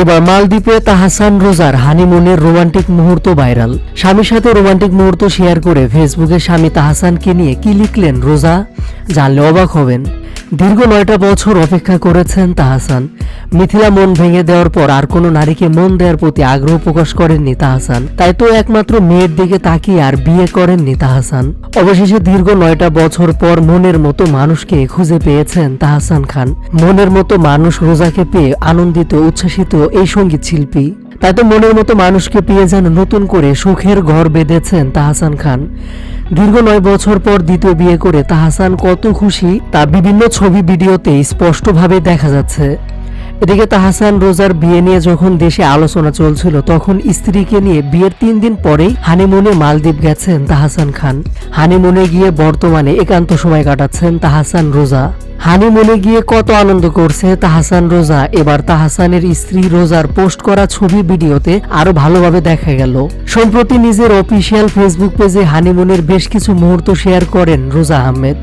এবার মালদ্বীপে তাহাসান রোজার হানিমুনের রোমান্টিক মুহূর্ত ভাইরাল। স্বামীর সাথে রোমান্টিক মুহূর্ত শেয়ার করে ফেসবুকে স্বামী তাহাসানকে নিয়ে কি লিখলেন রোজা? জানলে অবাক হবেন। দীর্ঘ নয়টা বছর অপেক্ষা করেছেন তাহাসান। মিথিলা মন ভেঙে দেওয়ার পর আর কোনো নারীকে মন দেওয়ার প্রতি আগ্রহ প্রকাশ করেননি তাহাসান। তাই তো একমাত্র মেয়ের দিকে তাকিয়ে আর বিয়ে করেননি তাহাসান। অবশেষে দীর্ঘ নয়টা বছর পর মনের মতো মানুষকে খুঁজে পেয়েছেন তাহাসান খান। মনের মতো মানুষ রোজাকে পেয়ে আনন্দিত, উচ্ছ্বাসিত এই সংগীত শিল্পী। তাই তো মনের মতো মানুষকে পেয়ে যেন নতুন করে সুখের ঘর বেঁধেছেন তাহাসান খান। দীর্ঘ নয় বছর পর দ্বিতীয় বিয়ে করে তাহাসান কত খুশি তা বিভিন্ন ছবি, ভিডিওতে স্পষ্টভাবে দেখা যাচ্ছে। এদিকে তাহাসান রোজার বিয়ে নিয়ে যখন দেশে আলোচনা চলছিল, তখন স্ত্রীকে নিয়ে বিয়ের তিন দিন পরেই হানিমুনে মালদ্বীপ গেছেন তাহাসান খান। হানিমুনে গিয়ে বর্তমানে একান্ত সময় কাটাচ্ছেন তাহাসান রোজা। হানিমুনে গিয়ে কত আনন্দ করছে তাহাসান রোজা। এবার তাহাসানের স্ত্রী রোজার পোস্ট করা ছবি ভিডিওতে আরও ভালোভাবে দেখা গেল। সম্প্রতি নিজের অফিসিয়াল ফেসবুক পেজে হানিমুনের বেশ কিছু মুহূর্ত শেয়ার করেন রোজা আহমেদ।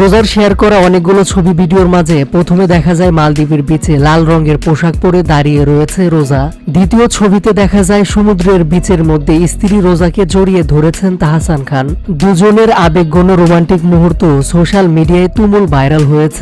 রোজার শেয়ার করা অনেকগুলো ছবি ভিডিওর মাঝে প্রথমে দেখা যায় মালদ্বীপের বিচে লাল রঙের পোশাক পরে দাঁড়িয়ে রয়েছে রোজা। দ্বিতীয় ছবিতে দেখা যায় সমুদ্রের বিচের মধ্যে স্ত্রী রোজাকে জড়িয়ে ধরেছেন তাহাসান খান। দুজনের আবেগঘন রোমান্টিক মুহূর্ত সোশ্যাল মিডিয়ায় তুমুল ভাইরাল হয়েছে।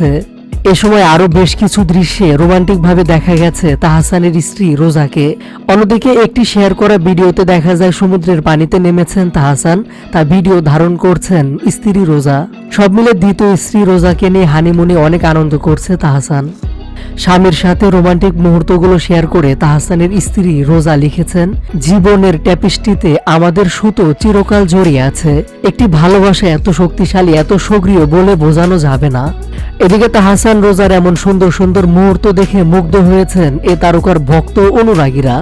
এ সময় আরও বেশ কিছু দৃশ্যে রোমান্টিকভাবে দেখা গেছে তাহাসানের স্ত্রী রোজাকে। অন্যদিকে একটি শেয়ার করা ভিডিওতে দেখা যায় সমুদ্রের পানিতে নেমেছেন তাহাসান। তা ভিডিও ধারণ করছেন স্ত্রী রোজা। সব মিলে দ্বিতীয় স্ত্রী রোজাকে নিয়ে হানিমুনে অনেক আনন্দ করছে তাহাসান। স্বামীর সাথে রোমান্টিক মুহূর্তগুলো শেয়ার করে তাহসানের স্ত্রী রোজা লিখেছেন, জীবনের ট্যাপিস্টিতে আমাদের সুতো চিরকাল জড়িয়ে আছে। একটি ভালোবাসা এত শক্তিশালী, এত সক্রিয় বলে বোঝানো যাবে না। এদিকে তাহাসান রোজার এমন সুন্দর সুন্দর মুহূর্ত দেখে মুগ্ধ হয়েছেন এ তারকার ভক্ত অনুরাগীরা।